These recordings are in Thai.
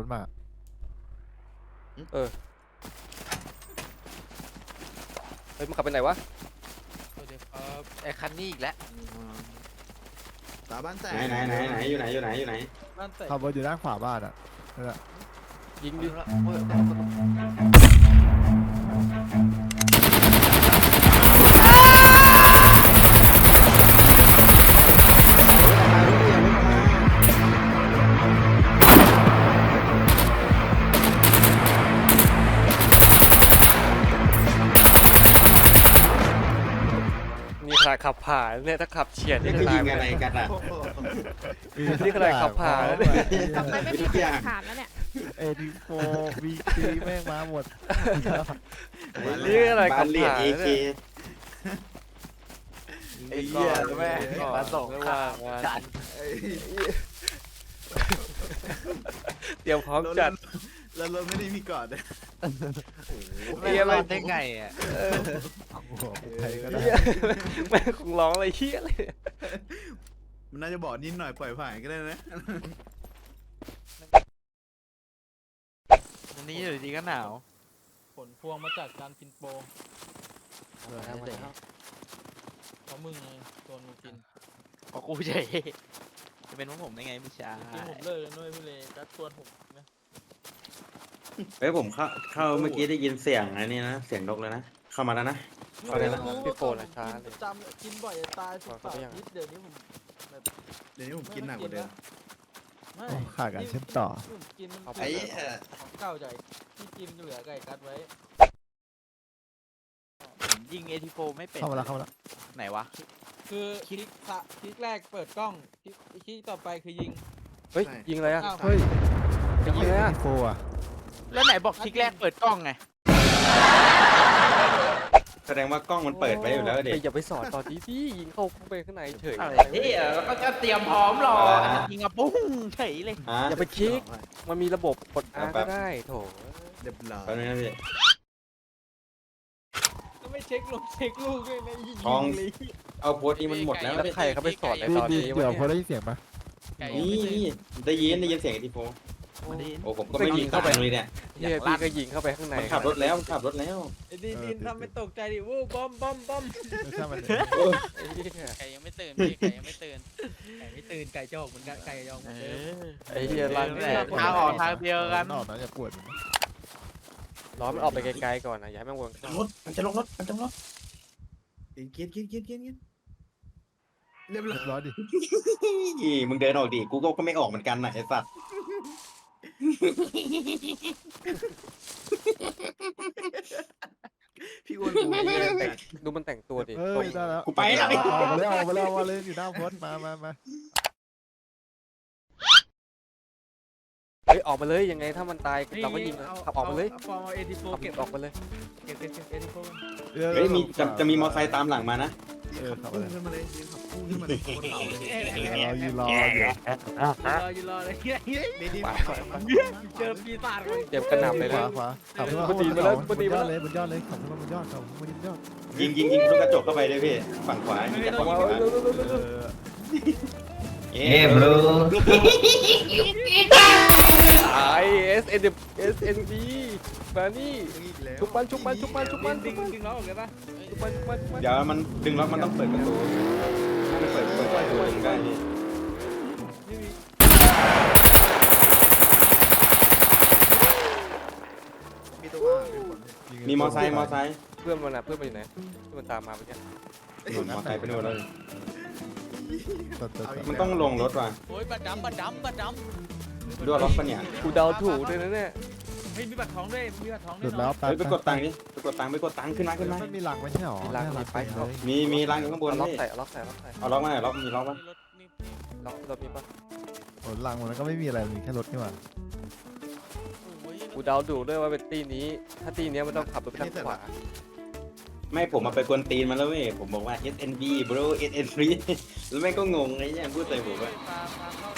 ขับรถมา เออ เฮ้ยมึงขับไปไหนวะ สวัสดีครับไอ้คันนี้อีกแล้วตาบ้านแตกไหนไหนไหนไหนอยู่ไหนอยู่ไหนอยู่ไหนบ้านแตกขับรถอยู่ด้านขวาบ้านอะนั่นแหละยิงดิโอ้ย เนี่ยถ้าขับเฉียดนี่นี่คือตายิยงไปอะไรแล้วกันอะนี่ขนาดขับผ่านทำไมไม่มีคนผ่านแล้วเนี่ย เอดีโฟวีซีแม่งมาหมดนี่ขนาดบาขับนเลียดผ่านเอเนี่ยเค ไอ้เหี้ยแม่งมาส่งไม่ข่าว่าวงานจัดเตรียมพร้อมจัด แล้วรถไม่ได้มีก่อนเลยไม่รอดได้ไงอะโอ้โหใครก็ได้เหี้ยแม่งคงร้องอะไรเฮี้ยเลยมันน่าจะบอกนิดหน่อยปล่อยผ่านก็ได้นะ วันนี้อยู่ดีก็หนาว ผลพวงมาจากการกินโปรเพราะมึงไงโดนมึงกินก็กูเฉยจะเป็นพวกผมได้ไงไม่ใช่กินผมเลิกเลยนุ้ยพี่เลกัดชวนผมนะ เฮ้ยผมเข้าเข้าเมื่อกี้ได้ยินเสียงอันนี้นะ เสียงนกเลยนะ เข้ามาแล้วนะ เข้าได้แล้วพี่โฟนอะช้าเลยจำกินบ่อยจะตายสุดเข้าสาไปยังนิดเดี๋ยวนี้ผมแบบเดี๋ยวนี้ผมกินหนักกว่าเดิม ไม่โอ้ขาดการเชื่อมต่อ ผมกินมันเอาไปไอ้เป็นเหี้ยของเก่าใจที่กินเหลือไก่กัดไว้ผมยิงเอทีโฟไม่เป็นเข้ามาแล้วเข้ามาแล้วไหนวะ คือคลิกสะคลิกแรกเปิดกล้องคลิกคลิกต่อไปคือยิง เฮ้ยยิงอะไรอะ อ้าว เฮ้ยจะยิงอะไรอะโฟอะ แล้วไหนบอกคลิกแรกเปิดกล้องไงแสดงว่ากล้องมันเปิดไว้อยู่แล้วเด็กเฮ้ยอย่าไปสอนตอนนี้ที่ยิงเข้าไปข้างในเฉยอะไรเนี่ยแล้วก็จะเตรียมพร้อมรอยิงอะปุ้งเฉยเลยฮะอย่าไปคลิกมันมีระบบกด R แป๊ก็บได้โถเรียบร้อยแป๊บนึงนะพี่ ก็ไม่เช็คลงเช็คลูกด้วยนะยิงทอง เลยเอาโพสต์นี้มันหมดแล้วแล้วใครเขาไปสอนในดีตอนดีนี้เดี๋ยววะพอเนี่ยได้ยินเสียงปะนี่นี่ได้ยินได้ยินเสียงไอทีโฟ มาดิโอ้ผมก็ไม่ยิงเข้าไปเลยเนี่ยเฮียพี่ก็ยิงเข้าไปข้างในมันขับรถแล้วมันขับรถแล้วไอ้ดินดินทำไม่ตกใจดิวู้บอมบอมบอมไม่ใช่มันโอ้ยไอ้เหี้ยไก่ยังไม่ตื่นพี่ไก่ยังไม่ตื่นไก่ไม่ตื่นไก่จะออกเหมือนกันไก่จะออกเหเอมือนเดิมอไอ้เฮียรันแหละทางออกทางเดียวกันออกนะอย่าปวดล้อมันออกไปไกลๆก่อนนะอย่าให้มันวนรถมันจะลงรถมันจะลงรถกินกินกินกินกินเรียบร้เรีอยยบร้อยดิอีมึงเดินออกดิกูก็ก็ไม่ออกเหมือนกันนะไอ้สัตว์ พี่อ้วนกูไม่ได้แต่ดูมันแต่งตัวดิเฮ้ยได้แล้วกูไปแล้วออกมาแล้วออกมาแล้วออกมาเลยอยู่หน้าโพสต์มามามาเฮ้ยออกมาเลยยังไงถ้ามันตายเราก็ยิงนะเอาขับออกมาเลยาฟอร์มเอาเอทีโฟขับเก็บออกมาเลย เก็บเก็บเก็บเอทีโฟเฮ้ยมีจะจะมีมอเตอร์ไซค์ตามหลังมานะ เออขับพุ่มางขึ้นมาเลยยืนขับพุ่งขึ้นมาเลยโคตรเหล่าเลยเรายืนรออยู่รออยู่รอเลยดีดีไปไปไปเจอปีศาจเลยเตรียมกระหน่ำเลยขนะวาขวาขับขึ้นมาบนดิมาแล้วบนดินยมาอแล้วดเลยบนยอดเลยขับขึ้นมาบนยอดขับขึ้นมาบนยอดยิงยิงยิงลูกกระจกเข้าไปเลยพี่ ฝั่งขวายิงจากฝั่งขวาเออ เย้บรูไอ S N S N B มานี่อีกแล้วชุบมันชุบมันชุบมันชุบมันดึงดึงล้อออกเลยปะชุบมันชุบมันชุบมันเดี๋ยวมันดึงล็อกมันต้องเปิดประตูถ้าไม่เปิดประตูประตูดึงได้พี่มีตัวว่าเป็นผลมีมอไซค์มอไซค์เพื่อนมันอะเพื่อนมันอยู่ไหนเพื่อนมันตามมาเมื่อกี้หนุนมอไซค์ไปนู่นแล้ว ตัดตัดตัดมันต้องลงรถว่ะโอ้ยบัดดำบัดดำบัดดำด้วยล็อกปะเนี่ยกูเดาถูกด้วยนะเนี่ยเฮ้ยมีบัตรทองด้วยมีบัตรทองหด้ลุวยดแล้วเนาะไปเฮ้ยไปกดตังค์ดิไปกดตังค์ไปกดตังค์ขึ้นมาขึ้นมามันมีหลังไม่ใช่หรอมีหลังหลังไปไปเข้าเลยมีมีรังอยู่ข้างบนเอาล็อกพี่ใส่เอาล็อกใส่ล็อกใส่เอาล็อกมาหน่อยล็อกมีล็อกปะมีรถนี่ล็อกรถมีปะโอ้หลังมันก็ไม่มีอะไรมีแค่รถนี่หว่าโอ้ยกูเดาถูกด้วยว่าเป็นตีนี้ ถ้าตีนี้มันต้องขับรถไปทางขวา ไม่ผมมาไปกวนตีนมันแล้วเว้ยผมบอกว่า SNB bro SNB แล้วแม่งก็งงไอ้เนี่ยพูดใส่ผมว่าตามตามเข้า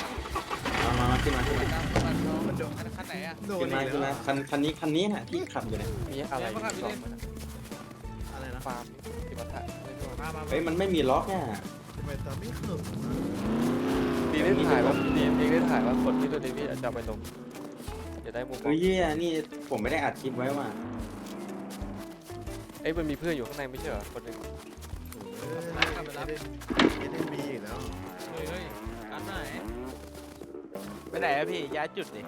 เอามามาขึ้นมาขึ้นมาตามบัตรทองมันโดนคันไหนอะโดขึ้นนมาอีกขึ้นแล้มาวคันคันนี้คันนี้น่ะที่ขับอยู่เนี่ยมีอะไรอยู่สองมันอะอะไรนะฟาร์มติบัตะไม่รู้มามาเฮ้ยมันไม่มีล็อกอะทำไมตาไม่เขิบดีได้ถ่ายว่าดีดีได้ถ่ายว่าคนที่ตัวนี้พี่อาจจะเอาไปลงจะได้มุมมอเฮ้งยเหี้ยนี่ผมไม่ได้อัดคลิปไว้ว่ะ เอ้ยมันมีเพื่อนอยู่ข้างในไม่ใช่เหรอคนหนึ่งเออเอ็นบีอีกแล้วเฮ้ยเฮ้ยอันไหนไปไหนอะพี่ย้ายจุดดิ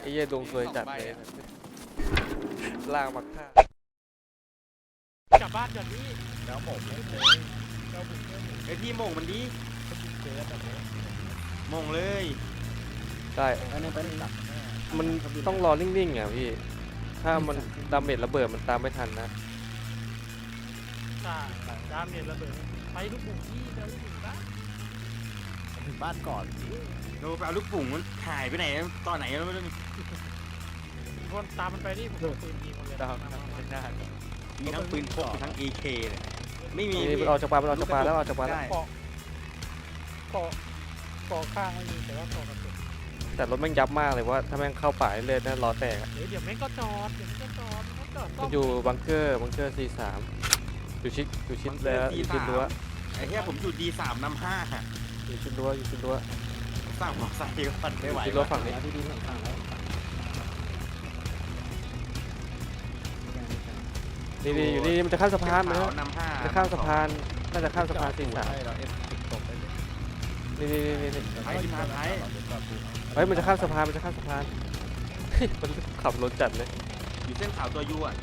ไอ้เหี้ยดวงสวยจัดเลยลากมาฆ่ากลับบ้านก่อนพี่แล้วผมไม่เคยไอพี่โมงมันดีโมงเลย ได้ มันต้องรอนิ่งๆอะพี่ ถ้ามันดาเมจระเบิดมันตามไม่ทันนะจ่าดามเมจระเบิดไปลูกบุ๋มพี่ไปลูกบุ๋มบ้านถึงบ้านก่อนเราไปเอาลูกปุ่งมันหายไปไหนตอนไหนแล้วไม่รู้คนตามมันไปนี่ผมเอาปืนยิงมันเลยตามไม่ได้มีทั้งปืนพกมีทั้ง AK เลยไม่มีนี่มันออกจากปลามันออกจากปลาแล้วออกจากปลาแล้วได้เกาะเกาะเกาะข้างไม่มีแต่ว่าเกาะกระสุน แต่รถแม่งยับมากเลยว่าถ้าแม่งเข้าป่าเลยนะล้อแตกอะเดี๋ยวเดี๋ยวแม่งก็จอดเดี๋ยวแม่งก็จอดมันก็จอดมันอยู่บังเกอร์บังเกอร์ C3 อยู่ชิดอยู่ชิดแล้วอยู่ชิดรั้วไอ้เหี้ยผมอยู่ D3 นำห้าฮะอยู่ชิดรั้วอยู่ชิดรั้วสร้างมอไซค์ก่อนไม่ไหวชิดรั้วฝั่งนี้นี่นี่อยู่นี่มันจะข้ามสะพานมันขนะวนำห้าจะข้ามสะพานน่าจะข้ามสะพาน C3 ให้เราเอฟตกไปเลยนี่นี่นี่นี่ไอ้ที่มาท้าย เฮ้ยมันจะข้ามสะพานมันจะข้ามสะพานเฮ้ยมันขับรถจัดเลยอยู่เส้นขาวตัวยูอะ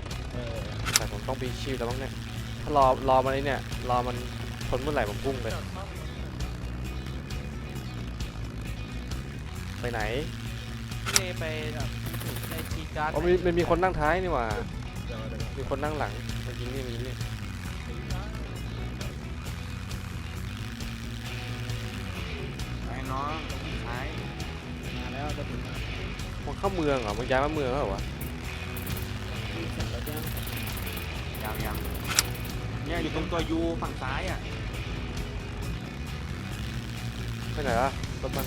แต่ผมต้องปีชีพแล้วมั้งเนี่ยถ้ารอรอมันไอ้เนี่ยรอมันชนเมื่อไหร่ผมพุ่งเลยไปไหนพี่ไปแบบในคีย์การ์ดอ๋อมีมันมีคนนั่งท้ายนี่หว่ามีคนนั่งหลังมันยิงนี่มันยิงนี่ มันเข้าเมืองเหรอ มันย้ายมาเมืองแล้วเหรอวะยังยังเนี่ยอยู่ตรงตัวยูฝั่งซ้ายอะไปไหนละรถมัน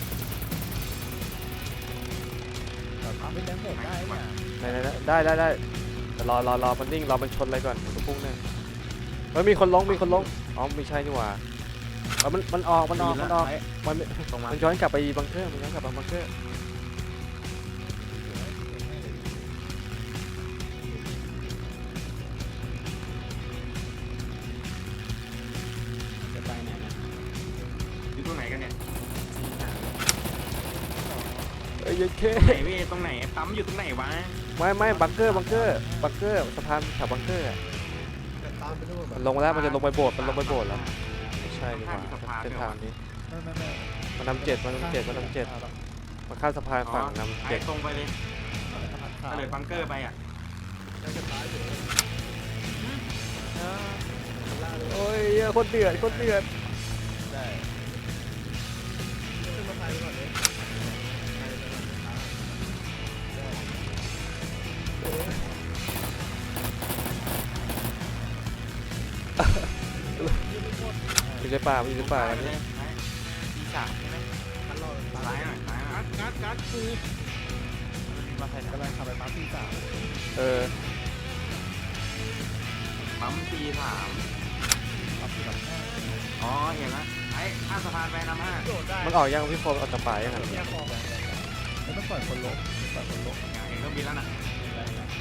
ทำให้แบงค์หมดได้เนี่ยไหนไหนไหนได้ได้ได้แต่รอรอรอมันนิ่งรอมันชนอะไรก่อนมันจะพุ่งแน่เฮ้ยมีคนลงมีคนลงอ๋อไม่ใช่นี่หว่าเออมันมันออกมันออกมันออก มันไม่ตรงมามันย้อนกลับไปบังเกอร์มันย้อนกลับไปบังเกอร์ เอ้ยเยันเคตรงไหนเว้ยตรงไหนปั๊มอยู่ตรงไหนวะไม่ไม่บังเกอร์บังเกอร์บังเกอร์สะพานแถวบังเกอร์อะตามไปดูแบมับนลงมาแล้วมันจะลงไปโบสถ์มันลงไปโบสถ์แล้วไม่ใช่ดีกว่าเส้นทางนี้ไม่ไม่ไม่มันนำเจ็ดมันนำเจ็ดมันนำเจ็ดมันข้ามสะพานอ๋อฝั่งนำไอ้เจ็ดตรงไปเลยก็เลยบังเกอร์ไปอะโอ้ยเหี้ยคนเดือดคนเดือดได้อยู่ ในป่ามันอยู่ในป่าไปกันเนี่ยทีสามใช่ไหมซ้ายหน่อยซ้ายหน่อยการ์ดการ์ดคือมาใครกำลังขับไปปั๊มทีสามเออปั๊มตีสามปั๊มทีสามอ๋อเห็นแล้วไอ้ข้ามสะพานไปนำห้าโดดได้มันออกยังพี่โฟมออกจากป่ายังไงแยกออกแล้วต้องปล่อยคนลงปล่อยคนลงอย่างเห็นเครื่องบินแล้วน่ะ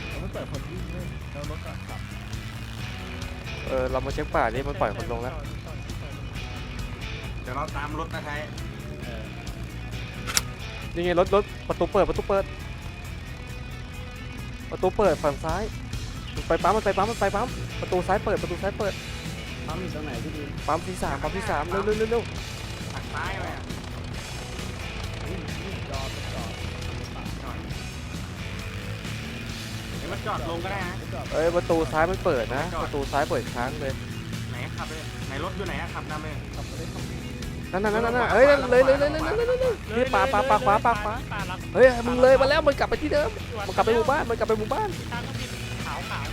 แล้วไม่ปล่อยคนวิ่งเลยแล้วรถก็ขับเออเรามาเช็คป่านี่มันปล่อยคนลงแล้ว ดี๋ยวเราตามรถนะไทยนี่ไงรถรถประตูเปิดประตูเปิด ประตูเปิดฝั่งซ้าย ไปปั๊มมันไปปั๊มมันไปปั๊มประตูซ้ายเปิดประตูซ้ายเปิดปั๊มอยู่ตรงไหนพี่ดีปั๊มที่สามปั๊มที่สามเร็วเร็วเร็วเร็วทางซ้ายไปอะจอดจอดหน่อยเดี๋ยวมันจอดลงก็ได้นะ จอดเอ้ยประตูซ้ายมันเปิดนะ ประตูซ้ายเปิดค้างเลยไหนขับเลยไหนรถอยู่ไหนอะขับนำเลย ขับไปเลยขับ นั่นนั่นนั่นเฮ้ยเลยเลยเลยเลยนี่ป่าป่าป่าขวาป่าขวาเฮ้ยมึงเลยมาแล้วมันกลับไปที่เดิมมันกลับไปหมู่บ้านมันกลับไปหมู่บ้านทางขาวขาว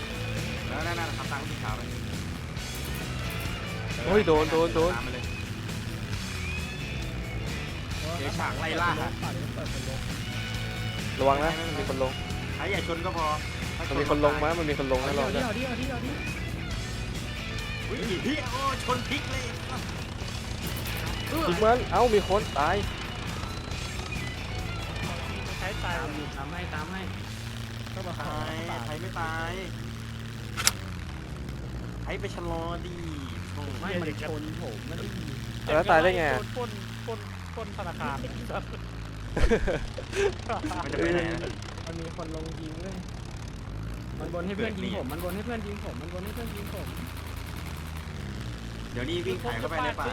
นั่นนั่นนั่นทางก็มีขาวเลยโอ้ยโดนโดนโดนเฉากไล่ล่าระวังนะมีคนลงไอ้อย่าชนก็พอมันมีคนลงไหมมันมีคนลงนะเราเนี่ยเอาดิเอาดิเอาดิเอาดิอุ้ยพี่โอ้ชนพลิกเลย ยิงมันเอ้ามีคนตายตายตามอยู่ตามให้ตามให้ก็มาหาตายไทยไม่ตายไทยไปชะลอดีโอ้ไม่มันชนผมมันแล้วตายได้ไงปล้นปล้นปล้นธนาคารมันจะไปไหนนะมันมีคนลงยิงเลยมันบนให้เพื่อนยิงผมมันบนให้เพื่อนยิงผมมันบนให้เพื่อนยิงผมเดี๋ยวนี้วิ่งถ่ายเข้าไปได้ปะ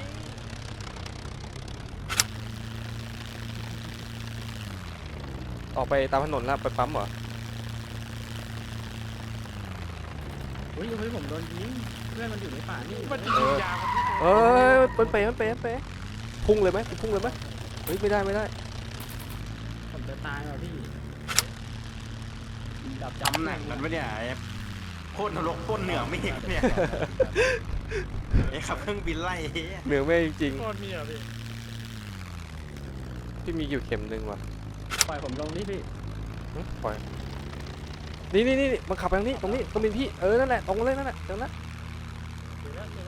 ออกไปตามถนนแล้วไปปั๊มเหรอเฮ้ยเฮ้ยผมโดนยิงเพื่อนมันอยู่ในป่านี่มันจะยิงยางมันที่เอ้ยมันเป๋มันเป๋มันเป๋พุ่งเลยไหมพุ่งเลยไหมเฮ้ยไม่ได้ไม่ได้ผมจะตายแล้วพี่ดับจำหนักกันปะเนี่ยไอ้โคตรนรกโคตรเหนือเมฆเนี่ยไอ้ขับเครื่องบินไล่เฮ้ยเหนือไม่จริงโคตรมีอะพี่ๆพี่มีอยู่เข็มหนึ่งว่ะ ปล่อยผมลงนี่พี่ หึปล่อยนี่นี่นี่มันขับไปทางนี้ตรงนี้ตรงนี้พี่เออนั่นแหละตรงเลยนั่นแหละตรงนั้น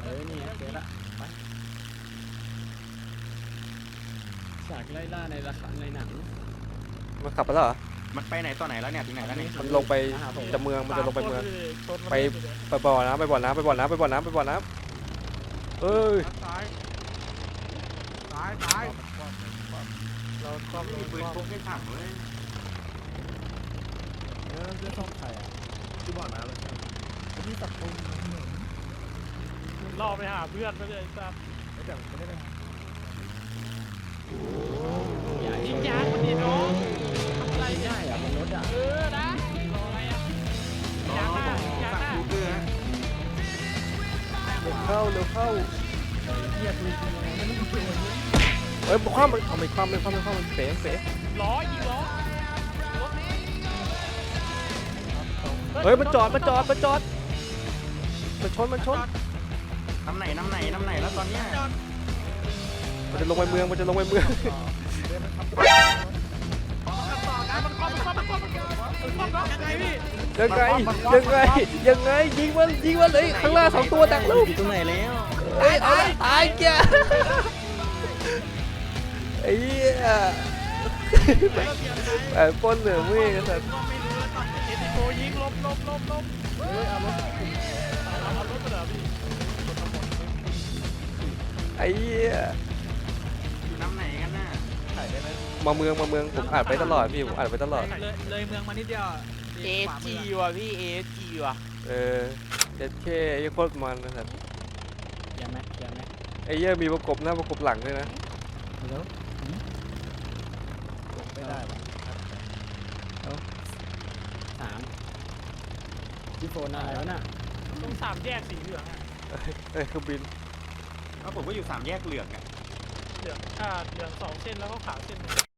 เออ นี่เจอละไปฉากไล่ล่าในละครในหนังมันขับไปแล้วเหรอมันไปไหนต่อไหนแล้วเนี่ยถึงไหนแล้วเนี่ยมันลงไปาหาผมจะเมืองมันจะลงไปเมืองชนมันไป ไปบ่อน้ำไปบ่อน้ำไปบ่อน้ำไปบ่อน้ำไปบ่อน้ำเอ้ยตาย ตายตายเราซ่อมไม่มีปืนพกให้ถังเลยเออเรื่องช่องไข่อะที่บอกนะเลยที่สับปุ้งล่อไปหาเพื่อนไปเลยจ้าไม่แต่ไม่ได้ไปหาอย่ายิยิงงยางมันดีน้องทำอะไรไม่เนี่ยได้อะบนรถอะเออนะรออะไรอะรอผมสั่งคูเกอร์ฮะเร็วเข้าเร็วเข้า เฮียปืนยิงอะไรไม่รู้ปืนเลยเอ้ยคว่ำมันเอาไม่คว่ำไม่คว่ำไม่คว่ำมันเป๋เป๋ล้อยิงล้อเฮ้ยมันจอดมันจอดมันจอดมันชนมันชนน้ำไหนน้ำไหนน้ำไหนแล้วตอนเนี้ยมันจะลงไปเมืองมันจะลงไปเมืองมันคว่ำมันคว่ำมันคว่ำมันคว่ำมันคว่ำยังไงพี่ยังไงยังไงยังไงยิงมันยิงมันเลยข้างล่างสองตัวดักลูกอยู่ตรงไหนแล้ว เอ้ยเอาละตายแกไอ้เหี้ยแอบปล้นเหนือเมฆกันสัตว์ก็ไม่รู้แล้วตอนเอ็นโกยิงลบลบลบลบเฮ้ยเอารถเอาเอารถมาเหรอพี่ไอ้เหี้ยอยู่น้ำไหนกันน่ะไข่ได้ไหมมาเมืองมาเมืองผมอ่านไปตลอดพี่ผมอ่านไปตลอด เลยเลยเมืองมานิดเดียวเอจีว่ะพี่เอจีว่ะเออเจ็ดเคไอ้โคตรมันนะสั ตว์ยังไหมยังไหมไอ้เหี้ยมีประกบหน้าประกบหลังด้วยนะไม่ได้หรอกสามที่โฟนอะไรวะน่ะตรงสามแยกสีเหลืองอะเอ้ยเครื่องบินแล้วผมก็อยู่สามแยกเหลืองอะเหลืองอ่าเหลืองสองเส้นแล้วก็ขาวเส้นหนึ่ง